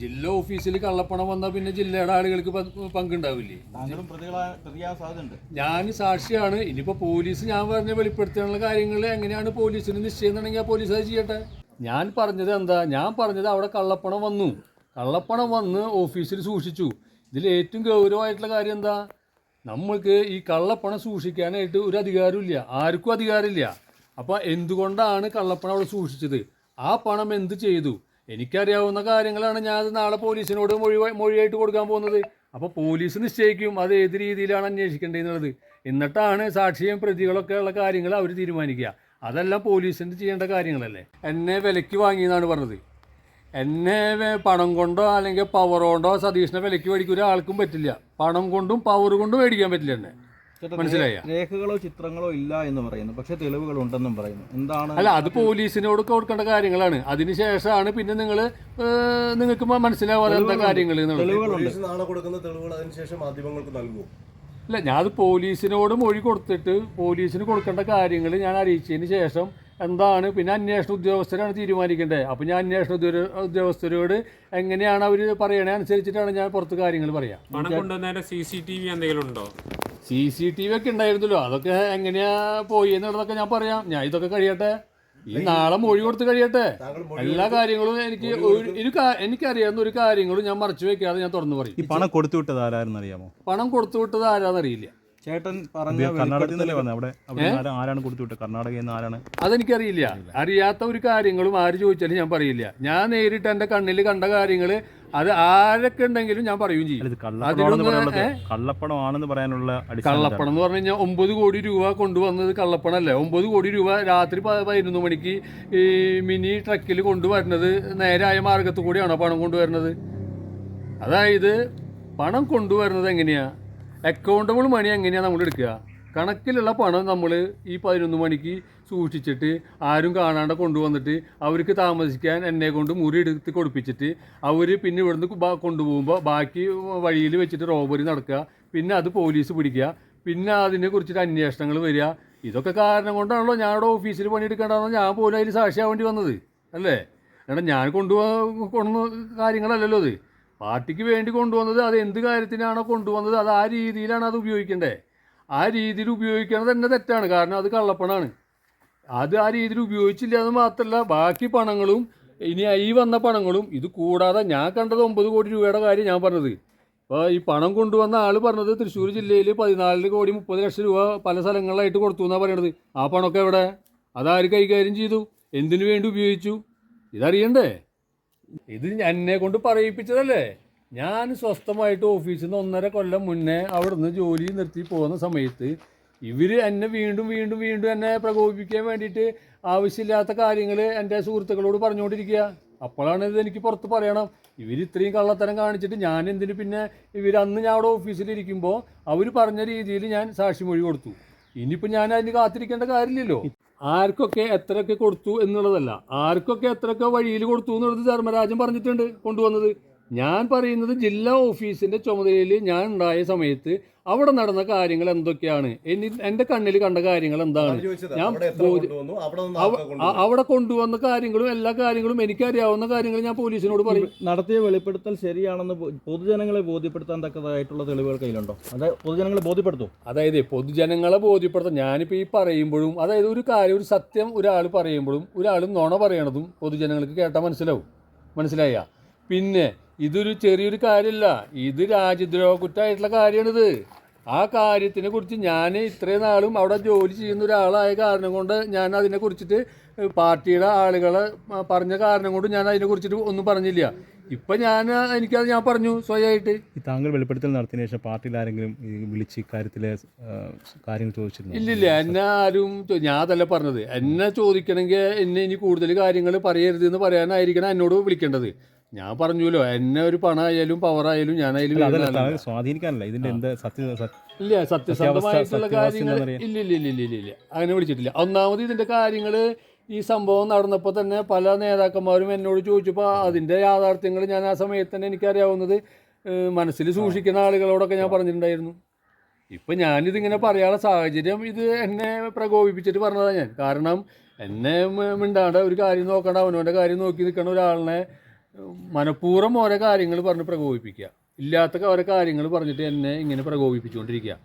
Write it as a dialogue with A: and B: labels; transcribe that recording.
A: ജില്ലാ ഓഫീസിൽ കള്ളപ്പണം വന്നാൽ പിന്നെ ജില്ലയുടെ ആളുകൾക്ക് പങ്കുണ്ടാവില്ലേ? ഞാൻ സാക്ഷിയാണ്. ഇനിയിപ്പോൾ പോലീസ് ഞാൻ പറഞ്ഞ വെളിപ്പെടുത്താനുള്ള കാര്യങ്ങൾ എങ്ങനെയാണ് പോലീസിന് നിശ്ചയം എന്നുണ്ടെങ്കിൽ ആ പോലീസ് അത് ചെയ്യട്ടെ. ഞാൻ പറഞ്ഞത് എന്താ? ഞാൻ പറഞ്ഞത് അവിടെ കള്ളപ്പണം വന്നു. കള്ളപ്പണം വന്ന് ഓഫീസിൽ സൂക്ഷിച്ചു. ഇതിൽ ഏറ്റവും ഗൗരവമായിട്ടുള്ള കാര്യം എന്താ? നമ്മൾക്ക് ഈ കള്ളപ്പണം സൂക്ഷിക്കാനായിട്ട് ഒരു അധികാരമില്ല. ആർക്കും അധികാരമില്ല. അപ്പോൾ എന്തുകൊണ്ടാണ് കള്ളപ്പണം അവിടെ സൂക്ഷിച്ചത്? ആ പണം എന്ത് ചെയ്തു? എനിക്കറിയാവുന്ന കാര്യങ്ങളാണ് ഞാൻ നാളെ പോലീസിനോട് മൊഴി മൊഴിയായിട്ട് കൊടുക്കാൻ പോകുന്നത്. അപ്പോൾ പോലീസ് നിശ്ചയിക്കും അത് ഏത് രീതിയിലാണ് അന്വേഷിക്കേണ്ടതെന്നുള്ളത്. എന്നിട്ടാണ് സാക്ഷിയും പ്രതികളൊക്കെ ഉള്ള കാര്യങ്ങൾ അവർ തീരുമാനിക്കുക. അതെല്ലാം പോലീസിന്റെ ചെയ്യേണ്ട കാര്യങ്ങളല്ലേ? എന്നെ വിലയ്ക്ക് വാങ്ങിയെന്നാണ് പറഞ്ഞത്. എന്നെ പണം കൊണ്ടോ അല്ലെങ്കിൽ പവർ കൊണ്ടോ സതീഷിനെ വിലയ്ക്ക് മേടിക്കാൻ ഒരാൾക്കും പറ്റില്ല. പണം കൊണ്ടും പവർ കൊണ്ടും മേടിക്കാൻ പറ്റില്ല എന്നെ. മനസ്സിലായ?
B: രേഖകളോ ചിത്രങ്ങളോ ഇല്ല എന്ന് പറയുന്നു. പക്ഷെ തെളിവുകൾ ഉണ്ടെന്നും പറയുന്നു. എന്താണ്
A: അല്ല അത് പോലീസിനോട് കൊടുക്കേണ്ട കാര്യങ്ങളാണ്. അതിനുശേഷമാണ് പിന്നെ നിങ്ങൾ നിങ്ങൾക്ക് മനസ്സിലാവാതെ എന്താ കാര്യങ്ങൾ
C: നാളെ കൊടുക്കുന്ന തെളിവുകൾ അതിനുശേഷം മാധ്യമങ്ങൾക്ക് നൽകുമോ
A: അല്ല ഞാൻ അത് പോലീസിനോട് മൊഴി കൊടുത്തിട്ട് പോലീസിന് കൊടുക്കേണ്ട കാര്യങ്ങൾ ഞാൻ അറിയിച്ചതിന് ശേഷം എന്താണ് പിന്നെ അന്വേഷണ ഉദ്യോഗസ്ഥരാണ് തീരുമാനിക്കേണ്ടത്. അപ്പോൾ ഞാൻ അന്വേഷണ ഉദ്യോഗസ്ഥരോട് എങ്ങനെയാണ് അവർ പറയണേ അനുസരിച്ചിട്ടാണ് ഞാൻ പുറത്ത് കാര്യങ്ങൾ പറയാം.
D: പണം സി സി ടി വി എന്തെങ്കിലും ഉണ്ടോ?
A: സി സി ടി വി ഒക്കെ ഉണ്ടായിരുന്നല്ലോ. അതൊക്കെ എങ്ങനെയാ പോയി എന്നുള്ളതൊക്കെ ഞാൻ പറയാം. ഞാൻ ഇതൊക്കെ കഴിയട്ടെ. ഈ നാളെ മൊഴി കൊടുത്ത് കഴിയട്ടെ. എല്ലാ കാര്യങ്ങളും എനിക്ക് ഒരു- എനിക്കറിയാവുന്ന ഒരു കാര്യങ്ങളും ഞാൻ മറച്ചു വെക്കാതെ ഞാൻ തുറന്നു പറയും.
E: ഈ പണം കൊടുത്തു വിട്ടത് ആരാരെന്ന് അറിയാമോ?
A: പണം കൊടുത്തു വിട്ടത് ആരാന്നറിയില്ല
B: ചേട്ടൻ പറഞ്ഞ
E: കർണാടകത്തിൽ നിന്നല്ലേ അവിടെ അവിടെ ആരാ- ആരാണ് കൊടുത്തു വിട്ടത്? കർണാടകയിൽ നിന്ന് ആരാണ്?
A: അതെനിക്കറിയില്ല. അറിയാത്ത ഒരു കാര്യങ്ങളും ആര് ചോദിച്ചാലും ഞാൻ പറയില്ല. ഞാൻ നേരിട്ട് എന്റെ കണ്ണിൽ കണ്ട കാര്യങ്ങൾ അത് ആരൊക്കെ ഉണ്ടെങ്കിലും ഞാൻ പറയുകയും ചെയ്യും.
E: കള്ളപ്പണമാണെന്ന്
A: അതിലൊന്ന്
E: പറയാനുള്ളത് കള്ളപ്പണമാണെന്ന് പറയാനുള്ള
A: കള്ളപ്പണം എന്ന് പറഞ്ഞു കഴിഞ്ഞാൽ ഒമ്പത് കോടി രൂപ കൊണ്ടുവന്നത് കള്ളപ്പണല്ലേ? ഒമ്പത് കോടി രൂപ രാത്രി പതിനൊന്ന് മണിക്ക് ഈ മിനി ട്രക്കിൽ കൊണ്ടുവരുന്നത് നേരായ മാർഗത്തു കൂടിയാണോ പണം കൊണ്ടുവരുന്നത്? അതായത് പണം കൊണ്ടുവരുന്നത് എങ്ങനെയാ? അക്കൗണ്ടബിൾ മണി എങ്ങനെയാ നമ്മൾ എടുക്കുക? കണക്കിലുള്ള പണം നമ്മൾ ഈ പതിനൊന്ന് മണിക്ക് സൂക്ഷിച്ചിട്ട് ആരും കാണാണ്ട് കൊണ്ടുവന്നിട്ട് അവർക്ക് താമസിക്കാൻ എന്നെ കൊണ്ട് മുറി എടുത്ത് കൊടുപ്പിച്ചിട്ട് അവർ പിന്നെ ഇവിടുന്ന് കൊണ്ടുപോകുമ്പോൾ ബാക്കി വഴിയിൽ വെച്ചിട്ട് റോബറി നടക്കുക പിന്നെ അത് പോലീസ് പിടിക്കുക പിന്നെ അതിനെ കുറിച്ചിട്ട് അന്വേഷണങ്ങൾ വരിക. ഇതൊക്കെ കാരണം കൊണ്ടാണല്ലോ ഞാൻ അവിടെ ഓഫീസിൽ പണിയെടുക്കേണ്ടതെന്ന് ഞാൻ പോലും അതിൽ സാക്ഷിയാവേണ്ടി വന്നത് അല്ലേ? എടാ ഞാൻ കൊണ്ടുപോകാൻ കൊണ്ടുവന്ന കാര്യങ്ങളല്ലല്ലോ അത്. പാർട്ടിക്ക് വേണ്ടി കൊണ്ടുവന്നത് അത് എന്ത് കാര്യത്തിനാണോ കൊണ്ടുവന്നത് അത് ആ രീതിയിലാണ് അത് ഉപയോഗിക്കേണ്ടത് ആ രീതിയിൽ ഉപയോഗിക്കുന്നത് തന്നെ തെറ്റാണ്. കാരണം അത് കള്ളപ്പണമാണ് അത് ആ രീതിയിൽ ഉപയോഗിച്ചില്ല എന്ന് മാത്രമല്ല ബാക്കി പണങ്ങളും ഇനി ഈ വന്ന പണങ്ങളും ഇത് കൂടാതെ ഞാൻ കണ്ടത് ഒമ്പത് കോടി രൂപയുടെ കാര്യം ഞാൻ പറഞ്ഞത്. അപ്പോൾ ഈ പണം കൊണ്ടുവന്ന ആൾ പറഞ്ഞത് തൃശ്ശൂർ ജില്ലയിൽ പതിനാല് കോടി മുപ്പത് ലക്ഷം രൂപ പല സ്ഥലങ്ങളിലായിട്ട് കൊടുത്തു എന്നാണ് പറയണത്. ആ പണമൊക്കെ എവിടെ? അതാര് കൈകാര്യം ചെയ്തു? എന്തിനു വേണ്ടി ഉപയോഗിച്ചു? ഇതറിയണ്ടേ? ഇത് എന്നെ കൊണ്ട് പറയിപ്പിച്ചതല്ലേ? ഞാൻ സ്വസ്ഥമായിട്ട് ഓഫീസിൽ നിന്ന് ഒന്നര കൊല്ലം മുന്നേ അവിടെ നിന്ന് ജോലി നിർത്തി പോകുന്ന സമയത്ത് ഇവർ എന്നെ വീണ്ടും വീണ്ടും വീണ്ടും എന്നെ പ്രകോപിപ്പിക്കാൻ വേണ്ടിയിട്ട് ആവശ്യമില്ലാത്ത കാര്യങ്ങൾ എന്റെ സുഹൃത്തുക്കളോട് പറഞ്ഞുകൊണ്ടിരിക്കുക. അപ്പോഴാണ് ഇത് എനിക്ക് പുറത്ത് പറയണം. ഇവർ ഇത്രയും കള്ളത്തരം കാണിച്ചിട്ട് ഞാൻ എന്തിന് പിന്നെ ഇവർ അന്ന് ഞാൻ അവിടെ ഓഫീസിലിരിക്കുമ്പോൾ അവർ പറഞ്ഞ രീതിയിൽ ഞാൻ സാക്ഷിമൊഴി കൊടുത്തു. ഇനിയിപ്പോൾ ഞാൻ അതിന് കാത്തിരിക്കേണ്ട കാര്യമില്ലല്ലോ. ആർക്കൊക്കെ എത്രയൊക്കെ കൊടുത്തു എന്നുള്ളതല്ല. ആർക്കൊക്കെ എത്രയൊക്കെ വഴിയിൽ കൊടുത്തു എന്നുള്ളത് ധർമ്മരാജൻ പറഞ്ഞിട്ടുണ്ട് കൊണ്ടുവന്നത്. ഞാൻ പറയുന്നത് ജില്ലാ ഓഫീസിന്റെ ചുമതലയിൽ ഞാൻ ഉണ്ടായ സമയത്ത് അവിടെ നടന്ന കാര്യങ്ങൾ എന്തൊക്കെയാണ്? എനി എന്റെ കണ്ണിൽ കണ്ട കാര്യങ്ങൾ എന്താണ്?
C: ഞാൻ അവിടെ കൊണ്ടുവന്നു?
A: കാര്യങ്ങളും എല്ലാ കാര്യങ്ങളും എനിക്കറിയാവുന്ന കാര്യങ്ങൾ ഞാൻ പോലീസിനോട് പറയും.
B: നടത്തിയ വെളിപ്പെടുത്തൽ ശരിയാണെന്ന് പൊതുജനങ്ങളെ ബോധ്യപ്പെടുത്താൻ തക്കതായിട്ടുള്ള തെളിവുകൾ കയ്യിലുണ്ടോ? അതായത് പൊതുജനങ്ങളെ ബോധ്യപ്പെടുത്തും.
A: അതായത് പൊതുജനങ്ങളെ ബോധ്യപ്പെടുത്താൻ ഞാനിപ്പോൾ ഈ പറയുമ്പോഴും അതായത് ഒരു കാര്യം ഒരു സത്യം ഒരാൾ പറയുമ്പോഴും ഒരാൾ നുണ പറയണതും പൊതുജനങ്ങൾക്ക് കേട്ടാൽ മനസ്സിലാവും. മനസ്സിലായ? പിന്നെ ഇതൊരു ചെറിയൊരു കാര്യമല്ല ഇത് രാജ്യദ്രോഹ കുറ്റമായിട്ടുള്ള കാര്യമാണിത്. ആ കാര്യത്തിനെ കുറിച്ച് ഞാൻ ഇത്രയും നാളും അവിടെ ജോലി ചെയ്യുന്ന ഒരാളായ കാരണം കൊണ്ട് ഞാൻ അതിനെ കുറിച്ചിട്ട് പാർട്ടിയുടെ ആളുകളെ പറഞ്ഞ കാരണം കൊണ്ട് ഞാൻ അതിനെ കുറിച്ചിട്ട് ഒന്നും പറഞ്ഞില്ല. ഇപ്പം ഞാൻ എനിക്കത് ഞാൻ പറഞ്ഞു സ്വയമായിട്ട്.
E: താങ്കൾ വെളിപ്പെടുത്തൽ നടത്തിയ ശേഷം പാർട്ടിയിൽ ആരെങ്കിലും വിളിച്ച് ഇക്കാര്യത്തിലെ കാര്യങ്ങൾ ചോദിച്ചിരുന്നു?
A: ഇല്ലില്ല എന്നെ ആരും ഞാൻ അതല്ല പറഞ്ഞത്. എന്നെ ചോദിക്കണമെങ്കിൽ എന്നെ ഇനി കൂടുതൽ കാര്യങ്ങൾ പറയരുത് എന്ന് പറയാനായിരിക്കണം എന്നോട് വിളിക്കേണ്ടത്. ഞാൻ പറഞ്ഞല്ലോ എന്നെ ഒരു പണമായാലും പവറായാലും ഞാനായാലും
E: സ്വാധീനിക്കാനല്ല ഇതിന്റെ എന്ത് സത്യ
A: ഇല്ല സത്യസന്ധമായിട്ടുള്ള കാര്യങ്ങൾ ഇല്ല ഇല്ല ഇല്ല ഇല്ല ഇല്ല അങ്ങനെ വിളിച്ചിട്ടില്ല. ഒന്നാമത് ഇതിന്റെ കാര്യങ്ങൾ ഈ സംഭവം നടന്നപ്പോൾ തന്നെ പല നേതാക്കന്മാരും എന്നോട് ചോദിച്ചപ്പോൾ അതിന്റെ യാഥാർത്ഥ്യങ്ങൾ ഞാൻ ആ സമയത്ത് തന്നെ എനിക്കറിയാവുന്നത് മനസ്സിൽ സൂക്ഷിക്കുന്ന ആളുകളോടൊക്കെ ഞാൻ പറഞ്ഞിട്ടുണ്ടായിരുന്നു. ഇപ്പം ഞാനിതിങ്ങനെ പറയാനുള്ള സാഹചര്യം ഇത് എന്നെ പ്രകോപിപ്പിച്ചിട്ട് പറഞ്ഞതാണ് ഞാൻ. കാരണം എന്നെ മിണ്ടാണ്ട് ഒരു കാര്യം നോക്കണ്ട അവനവന്റെ കാര്യം നോക്കി നിൽക്കണ ഒരാളിനെ മനഃപൂർവം ഓരോ കാര്യങ്ങൾ പറഞ്ഞ് പ്രകോപിപ്പിക്കുക. ഇല്ലാത്ത ഓരോ കാര്യങ്ങൾ പറഞ്ഞിട്ട് എന്നെ ഇങ്ങനെ പ്രകോപിപ്പിച്ചുകൊണ്ടിരിക്കുക.